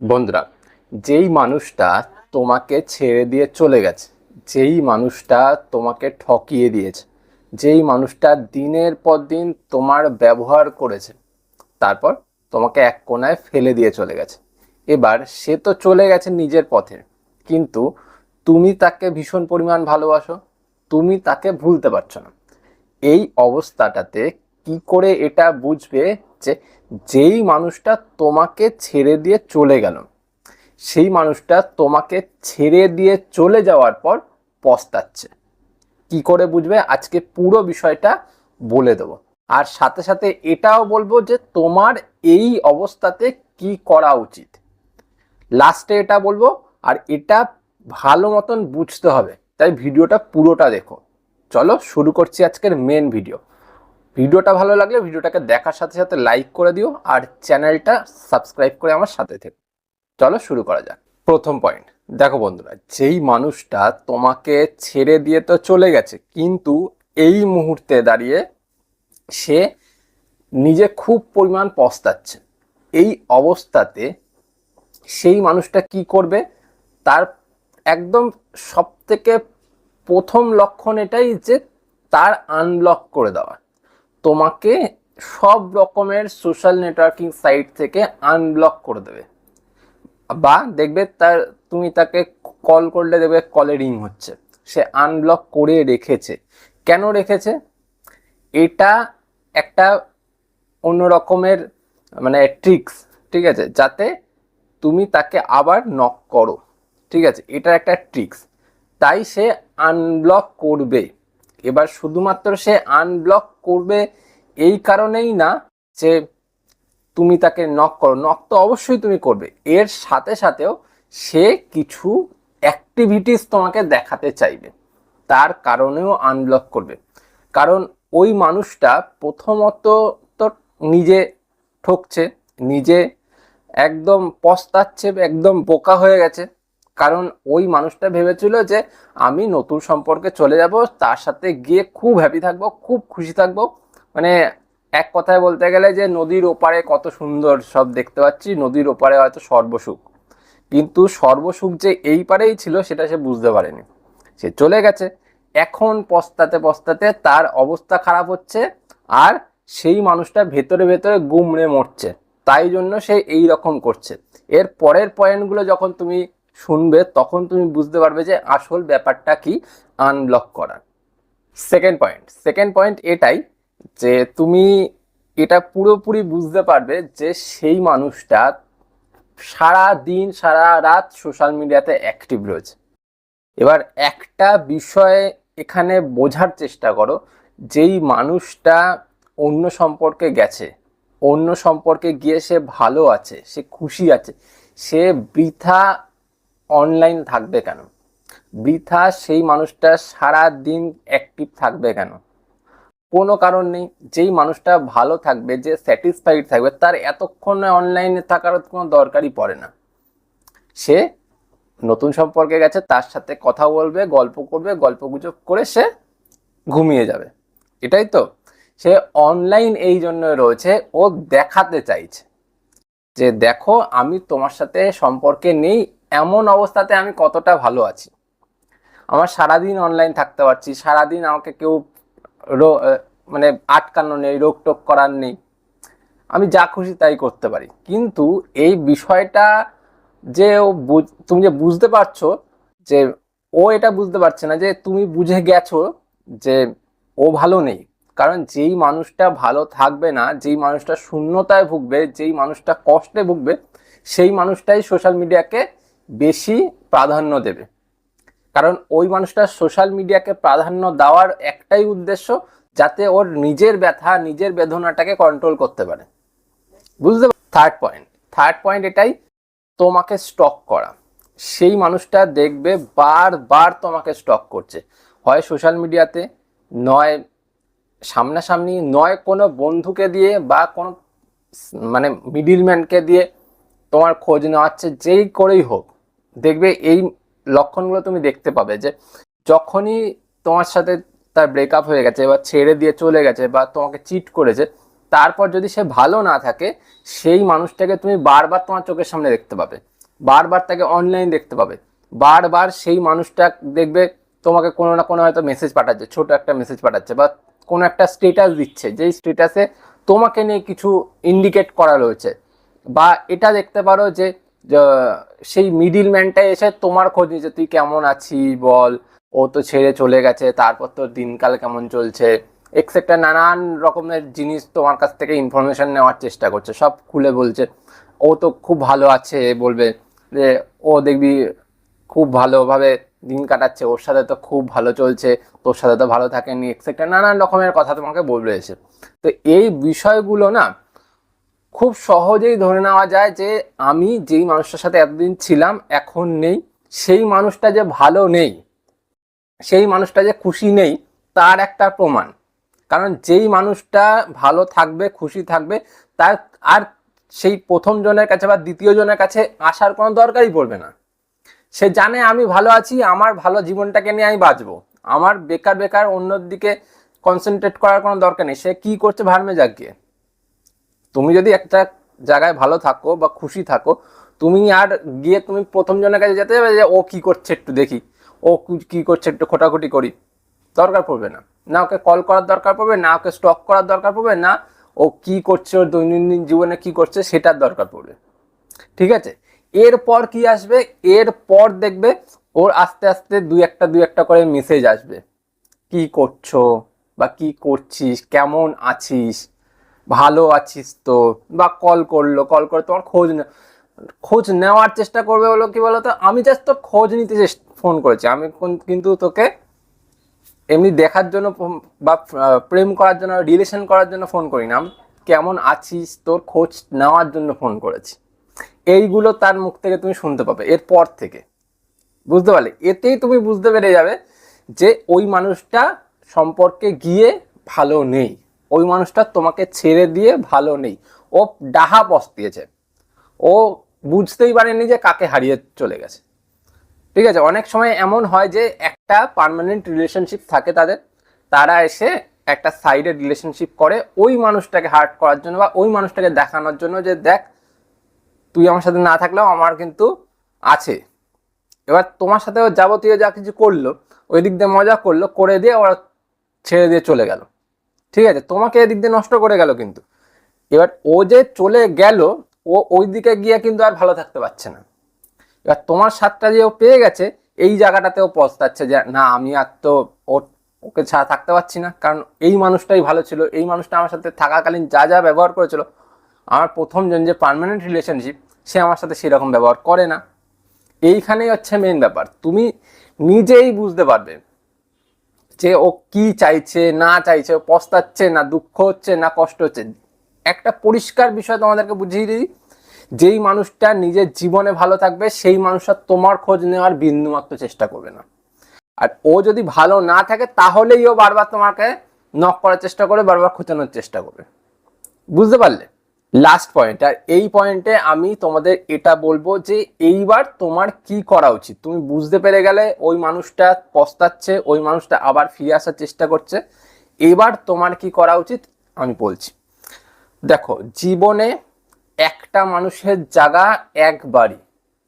বন্ধুরা, যেই মানুষটা তোমাকে ছেড়ে দিয়ে চলে গেছে, যেই মানুষটা তোমাকে ঠকিয়ে দিয়েছে, যেই মানুষটা দিনের পর দিন তোমার ব্যবহার করেছে, তারপর তোমাকে এক কোনায় ফেলে দিয়ে চলে গেছে। এবার সে তো চলে গেছে নিজের পথে, কিন্তু তুমি তাকে ভীষণ পরিমাণ ভালোবাসো, তুমি তাকে ভুলতে পারছ না। এই অবস্থাটাতে কি করে এটা বুঝবে যে যেই মানুষটা তোমাকে ছেড়ে দিয়ে চলে গেল। সেই মানুষটা তোমাকে ছেড়ে দিয়ে চলে যাওয়ার পর পস্তাচ্ছে। কি করে বুঝবে? আজকে পুরো বিষয়টা বলে দেবো। আর সাথে সাথে এটাও বলব যে তোমার এই অবস্থাতে কি করা উচিত। লাস্টে এটা বলব, আর এটা ভালো মতন বুঝতে হবে। তাই ভিডিওটা পুরোটা দেখো। চলো শুরু করছি আজকের মেন ভিডিও ভিডিওটা ভালো লাগলে ভিডিওটাকে দেখার সাথে সাথে লাইক করে দিও আর চ্যানেলটা সাবস্ক্রাইব করে আমার সাথে থেকো। চলো শুরু করা যাক। প্রথম পয়েন্ট দেখো বন্ধুরা, যেই মানুষটা তোমাকে ছেড়ে দিয়ে তো চলে গেছে, কিন্তু এই মুহূর্তে দাঁড়িয়ে সে নিজে খুব পরিমাণ পস্তাচ্ছে। এই অবস্থাতে সেই মানুষটা কি করবে? তার একদম সব থেকে প্রথম লক্ষণ এটাই যে তার আনব্লক করে দেওয়া। তোমাকে সব রকমের সোশ্যাল নেটওয়ার্কিং সাইট থেকে আনব্লক করে দেবে। বা দেখবে তার, তুমি তাকে কল করলে দেখবে কলে রিং হচ্ছে। সে আনব্লক করে রেখেছে। কেন রেখেছে? এটা একটা অন্য রকমের মানে ট্রিক্স ঠিক আছে? যাতে তুমি তাকে আবার নক করো। ঠিক আছে? এটা একটা ট্রিক্স তাই সে আনব্লক করবে। এবার শুধুমাত্র সে আনব্লক করবে এই কারণেই না যে তুমি তাকে নক করো। নক তো অবশ্যই তুমি করবে। এর সাথে সাথেও সে কিছু অ্যাক্টিভিটিস তোমাকে দেখাতে চাইবে। তার কারণেও আনব্লক করবে। কারণ ওই মানুষটা প্রথমত তো নিজে ঠকছে, নিজে একদম পস্তাচ্ছে, একদম বোকা হয়ে গেছে। কারণ ওই মানুষটা ভেবেছিল যে আমি নতুন সম্পর্কে চলে যাব, তার সাথে গিয়ে খুব হ্যাপি থাকব, খুব খুশি থাকব। মানে এক কথায় বলতে গেলে যে নদীর ওপারে কত সুন্দর সব দেখতে পাচ্ছি, নদীর ওপারে হয়তো সর্বসুখ। কিন্তু সর্বসুখ যে এই পারেই ছিল সেটা সে বুঝতে পারেনি। সে চলে গেছে। এখন পস্তাতে পস্তাতে তার অবস্থা খারাপ হচ্ছে আর সেই মানুষটা ভেতরে ভেতরে গুমড়ে মরছে। তাই জন্য সে এই রকম করছে। এর পরের পয়েন্টগুলো যখন তুমি শুনবে, তখন তুমি বুঝতে পারবে যে আসল ব্যাপারটা কি আনব্লক করার সেকেন্ড পয়েন্ট সেকেন্ড পয়েন্ট এটাই যে তুমি এটা পুরোপুরি বুঝতে পারবে যে সেই মানুষটা সারা দিন, সারা রাত সোশ্যাল মিডিয়াতে অ্যাক্টিভ রয়েছে। এবার একটা বিষয়ে এখানে বোঝার চেষ্টা করো, যেই মানুষটা অন্য সম্পর্কে গেছে, অন্য সম্পর্কে গিয়ে সে ভালো আছে, সে খুশি আছে, সে বৃথা অনলাইন থাকবে কেন? বৃথা সেই মানুষটা সারা দিন অ্যাক্টিভ থাকবে কেন? কোনো কারণ নেই, যেই মানুষটা ভালো থাকবে, যে স্যাটিসফাইড থাকবে, তার এতক্ষণ অনলাইনে থাকার কোনো দরকারই পড়ে না। সে নতুন সম্পর্কে গেছে, তার সাথে কথা বলবে, গল্প করবে, গল্প গুজব করে সে ঘুমিয়ে যাবে। এটাই তো। সে অনলাইন এই জন্য রয়েছে, ও দেখাতে চাইছে যে, দেখো, আমি তোমার সাথে সম্পর্কে নেই এমন অবস্থাতে আমি কতটা ভালো আছি? আমার সারাদিন অনলাইন থাকতে পারছি, সারাদিন আমাকে কেউ মানে আটকানো নেই রোগ টোক করার নেই। আমি যা খুশি তাই করতে পারি। কিন্তু এই বিষয়টা যে ও তুমি যে বুঝতে পারছ যে ও এটা বুঝতে পারছে না, যে তুমি বুঝে গেছো যে ও ভালো নেই। কারণ যেই মানুষটা ভালো থাকবে না, যেই মানুষটা শূন্যতায় ভুগবে, যেই মানুষটা কষ্টে ভুগবে, সেই মানুষটাই সোশ্যাল মিডিয়াকে বেশি প্রাধান্য দেবে। কারণ ওই মানুষটা সোশ্যাল মিডিয়াকে প্রাধান্য দেওয়ার একটাই উদ্দেশ্য যাতে ওর নিজের ব্যথা, নিজের বেদনাটাকে কন্ট্রোল করতে পারে। বুঝতে থার্ড পয়েন্ট থার্ড পয়েন্ট এটাই তোমাকে স্টক করা। সেই মানুষটা দেখবে বারবার তোমাকে স্টক করছে। হয় সোশ্যাল মিডিয়াতে নয় সামনাসামনি, নয় কোনো বন্ধুকে দিয়ে বা কোনো মানে মিডিলম্যানকে দিয়ে তোমার খোঁজ নেওয়াচ্ছে যেই করেই হোক। দেখবে এই লক্ষণগুলো তুমি দেখতে পাবে যে যখনই তোমার সাথে তার ব্রেকআপ হয়ে গেছে বা ছেড়ে দিয়ে চলে গেছে বা তোমাকে চিট করেছে, তারপর যদি সে ভালো না থাকে, সেই মানুষটাকে তুমি বারবার তোমার চোখের সামনে দেখতে পাবে। বারবার তাকে অনলাইন দেখতে পাবে। বারবার সেই মানুষটা দেখবে তোমাকে কোনো না কোনো হয়তো মেসেজ পাঠাচ্ছে, ছোট একটা মেসেজ পাঠাচ্ছে বা কোনো একটা স্টেটাস দিচ্ছে, যেই স্টেটাসে তোমাকে নিয়ে কিছু ইন্ডিকেট করা রয়েছে। বা এটা দেখতে পারো যে সেই মিডিল ম্যানটা এসে তোমার খোঁজ নিচ্ছে তুই কেমন আছিস বল? ও তো ছেড়ে চলে গেছে, তারপর তোর দিনকাল কেমন চলছে? এক্সেট্রা নানান রকমের জিনিস তোমার কাছ থেকে ইনফরমেশন নেওয়ার চেষ্টা করছে, সব খুলে বলছে। ও তো খুব ভালো আছে, বলবে যে, ও দেখবি খুব ভালোভাবে দিন কাটাচ্ছে, ওর সাথে তো খুব ভালো চলছে, তোর সাথে তো ভালো থাকেনি এক্সেট্রা নানান রকমের কথা তোমাকে বলবে এসে। তো এই বিষয়গুলো না খুব সহজেই ধরে নেওয়া যায় যে আমি যেই মানুষটার সাথে এতদিন ছিলাম, এখন নেই। সেই মানুষটা যে ভালো নেই, সেই মানুষটা যে খুশি নেই, তার একটা প্রমাণ। কারণ যেই মানুষটা ভালো থাকবে, খুশি থাকবে, তার আর সেই প্রথম জনের কাছে বা দ্বিতীয় জনের কাছে আসার কোনো দরকারই পড়বে না। সে জানে আমি ভালো আছি, আমার ভালো জীবনটাকে নিয়ে আমি বাঁচবো। আমার বেকার বেকার অন্যর দিকে কনসেন্ট্রেট করার কোনো দরকার নেই। সে কি করছে ভার্মে যাক গিয়ে। তুমি যদি একটা জায়গায় ভালো থাকো বা খুশি থাকো, তুমি আর গিয়ে তুমি প্রথম জনের কাছে যেতে যাবে যে ও কি করছে একটু দেখি। ও কি- করছে একটু খোটাখুটি করি। দরকার পড়বে না। না ওকে কল করার দরকার পড়বে, না ওকে স্টক করার দরকার পড়বে, না ও কি করছে, ওর দৈনন্দিন জীবনে কি করছে সেটার দরকার পড়বে। ঠিক আছে? এরপর কি আসবে? এরপর দেখবে ওর আস্তে আস্তে দুই একটা দুই একটা করে মেসেজ আসবে। কি করছ বা কি করছিস? কেমন আছিস? ভালো আছিস তো? বা কল করল কল করে তোমার খোঁজ নে- খোঁজ নেওয়ার চেষ্টা করবে বলো কি বলতো? আমি জাস্ট তোর খোঁজ নিতে ফোন করেছি। আমি কিন্তু তোকে এমনি দেখার জন্য বা প্রেম করার জন্য রিলেশন করার জন্য ফোন করি না কেমন আছিস? তোর খোঁজ নেওয়ার জন্য ফোন করেছি। এইগুলো তার মুখ থেকে তুমি শুনতে পাবে, এরপর থেকে। বুঝতে পারলে? এতেই তুমি বুঝতে পেরে যাবে যে ওই মানুষটা সম্পর্কে গিয়ে ভালো নেই। ওই মানুষটা তোমাকে ছেড়ে দিয়ে ভালো নেই। ও ডাহা পস্তিয়েছে ও বুঝতেই পারেনি যে কাকে হারিয়ে চলে গেছে। ঠিক আছে, অনেক সময় এমন হয় যে একটা পার্মানেন্ট রিলেশনশিপ থাকে তাদের, তারা এসে একটা সাইডে রিলেশনশিপ করে ওই মানুষটাকে হার্ট করার জন্য বা ওই মানুষটাকে দেখানোর জন্য যে, দেখ, তুই আমার সাথে না থাকলেও আমার কিন্তু আছে। এবার তোমার সাথে যাবতীয় যা কিছু করল, ওই দিক দিয়ে মজা করল, করে দিয়ে ওরা ছেড়ে দিয়ে চলে গেল। ঠিক আছে, তোমাকে এদিক দিয়ে নষ্ট করে গেল কিন্তু। এবার ও যে চলে গেল, ও ওই দিকে গিয়ে কিন্তু আর ভালো থাকতে পারছে না। এবার তোমার স্বাদটা যে ও পেয়ে গেছে, এই জায়গাটাতে ও পস্তাচ্ছে যে, না, আমি আর তো ওর, ওকে ছাড়া থাকতে পারছি না। কারণ এই মানুষটাই ভালো ছিল, এই মানুষটা আমার সাথে থাকাকালীন যা যা ব্যবহার করেছিল, আমার প্রথম জন যে পার্মানেন্ট রিলেশনশিপ সে আমার সাথে সেরকম ব্যবহার করে না। এইখানেই হচ্ছে মেন ব্যাপার। তুমি নিজেই বুঝতে পারবে যে ও কি চাইছে, না চাইছে, ও পস্তাচ্ছে, না দুঃখ হচ্ছে, না কষ্ট হচ্ছে। একটা পরিষ্কার বিষয় তোমাদেরকে বুঝিয়ে দিই, যেই মানুষটা নিজের জীবনে ভালো থাকবে, সেই মানুষটা তোমার খোঁজ নেওয়ার বিন্দুমাত্র চেষ্টা করবে না। আর ও যদি ভালো না থাকে, তাহলেই ও বারবার তোমাকে নক করার চেষ্টা করবে, বারবার খোঁচানোর চেষ্টা করবে। বুঝতে পারলে? লাস্ট পয়েন্ট আর এই পয়েন্টে আমি তোমাদের এটা বলব যে এইবার তোমার কি করা উচিত? তুমি বুঝতে পেরে গেলে ওই মানুষটা পস্তাচ্ছে, ওই মানুষটা আবার ফিরে আসার চেষ্টা করছে। এবার তোমার কি করা উচিত? আমি বলছি। দেখো, জীবনে একটা মানুষের জায়গা একবারই।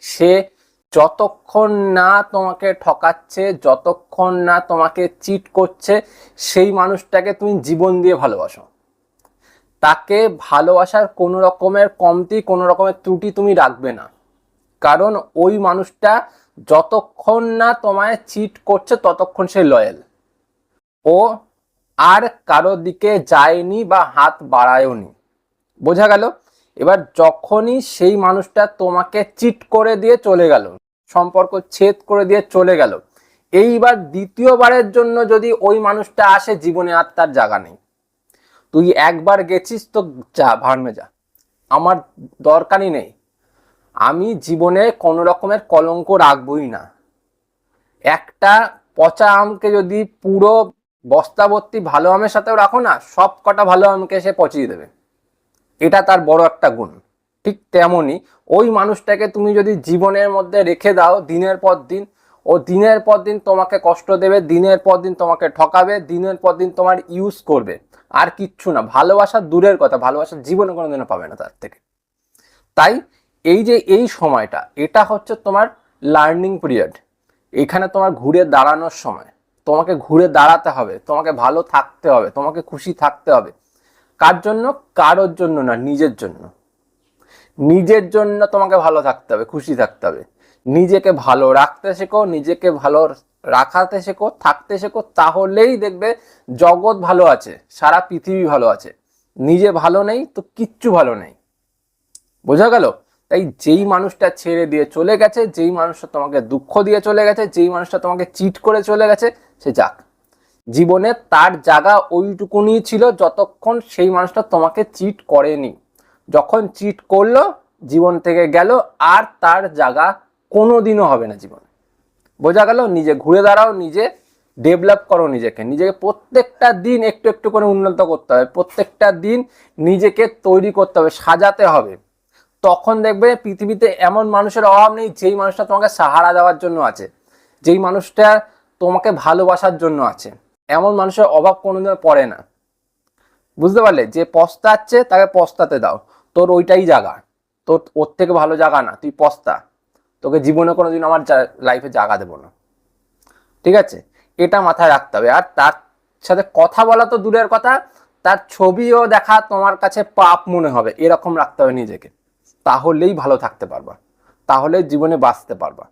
সে যতক্ষণ না তোমাকে ঠকাচ্ছে, যতক্ষণ না তোমাকে চিট করছে, সেই মানুষটাকে তুমি জীবন দিয়ে ভালোবাসো। তাকে ভালোবাসার কোনো রকমের কমতি, কোনো রকমের ত্রুটি তুমি রাখবে না। কারণ ওই মানুষটা যতক্ষণ না তোমায় চিট করছে, ততক্ষণ সে লয়াল ও আর কারোর দিকে যায়নি বা হাত বাড়ায়ওনি বোঝা গেল? এবার যখনই সেই মানুষটা তোমাকে চিট করে দিয়ে চলে গেল, সম্পর্ক ছেদ করে দিয়ে চলে গেল, এইবার দ্বিতীয়বারের জন্য যদি ওই মানুষটা আসে, জীবনে আর তার জায়গা নেই। তুই একবার গেছিস তো যা ভার্মে যা। আমার দরকারই নেই। আমি জীবনে কোনো রকমের কলঙ্ক রাখবই না। একটা পচা আমকে যদি পুরো বস্তাবর্তি ভালো আমের সাথেও রাখো না, সব কটা ভালো আমকে সে পচিয়ে দেবে। এটা তার বড় একটা গুণ। ঠিক তেমনই ওই মানুষটাকে তুমি যদি জীবনের মধ্যে রেখে দাও, দিনের পর দিন, ও দিনের পর দিন তোমাকে কষ্ট দেবে, দিনের পর দিন তোমাকে ঠকাবে, দিনের পর দিন তোমার ইউজ করবে। আর কিচ্ছু না, ভালোবাসা দূরের কথা, ভালোবাসা জীবনে কোনোদিনও পাবে না তার থেকে। তাই এই যে এই সময়টা, এটা হচ্ছে তোমার লার্নিং পিরিয়ড এখানে তোমার ঘুরে দাঁড়ানোর সময়। তোমাকে ঘুরে দাঁড়াতে হবে, তোমাকে ভালো থাকতে হবে, তোমাকে খুশি থাকতে হবে। কার জন্য? কারোর জন্য না, নিজের জন্য। নিজের জন্য তোমাকে ভালো থাকতে হবে, খুশি থাকতে হবে। নিজেকে ভালো রাখতে শেখো, নিজেকে ভালো রাখাতে শেখো, থাকতে শেখো, তাহলেই দেখবে জগৎ ভালো আছে, সারা পৃথিবী ভালো আছে। নিজে ভালো নেই তো কিচ্ছু ভালো নেই। বোঝা গেল? তাই যেই মানুষটা ছেড়ে দিয়ে চলে গেছে, যেই মানুষটা তোমাকে দুঃখ দিয়ে চলে গেছে, যেই মানুষটা তোমাকে চিট করে চলে গেছে, সে যাক। জীবনে তার জায়গা ওইটুকুনি ছিল যতক্ষণ সেই মানুষটা তোমাকে চিট করেনি। যখন চিট করল, জীবন থেকে গেল, আর তার জায়গা কোনোদিনও হবে না জীবনে। বোঝা গেল নিজে ঘুরে দাঁড়াও, নিজে ডেভেলপ করো নিজেকে। নিজেকে প্রত্যেকটা দিন একটু একটু করে উন্নত করতে হবে। প্রত্যেকটা দিন নিজেকে তৈরি করতে হবে, সাজাতে হবে। তখন দেখবে পৃথিবীতে এমন মানুষের অভাব নেই, যেই মানুষটা তোমাকে সাহারা দেওয়ার জন্য আছে। যেই মানুষটা তোমাকে ভালোবাসার জন্য আছে। এমন মানুষের অভাব কোনোদিন পড়ে না। বুঝতে পারলে? যে পস্তাচ্ছে, তাকে পস্তাতে দাও। তোর ওইটাই জায়গা তোর, ওর থেকে ভালো জায়গা না, তুই পস্তা। তোকে জীবনে কোনোদিন আমার লাইফে জাগা দেবো না। ঠিক আছে? এটা মাথায় রাখতে হবে। আর তার সাথে কথা বলা তো দূরের কথা, তার ছবিও দেখা তোমার কাছে পাপ মনে হবে। এরকম রাখতে হবে নিজেকে। তাহলেই ভালো থাকতে পারবা। তাহলে জীবনে বাঁচতে পারবা।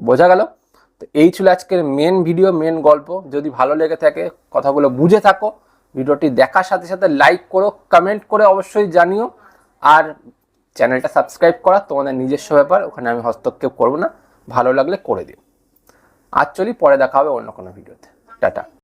বোঝা গেল? তো এই ছিল আজকের মেন ভিডিও মেন গল্প। যদি ভালো লেগে থাকে, কথাগুলো বুঝে থাকো। ভিডিওটি দেখার সাথে সাথে লাইক করো কমেন্ট করে অবশ্যই জানিও। আর চ্যানেলটা সাবস্ক্রাইব করা তোমাদের নিজস্ব ব্যাপার, ওখানে আমি হস্তক্ষেপ করব না। ভালো লাগলে করে দিও। আর চলি, পরে দেখা হবে অন্য কোনো ভিডিওতে। টাটা।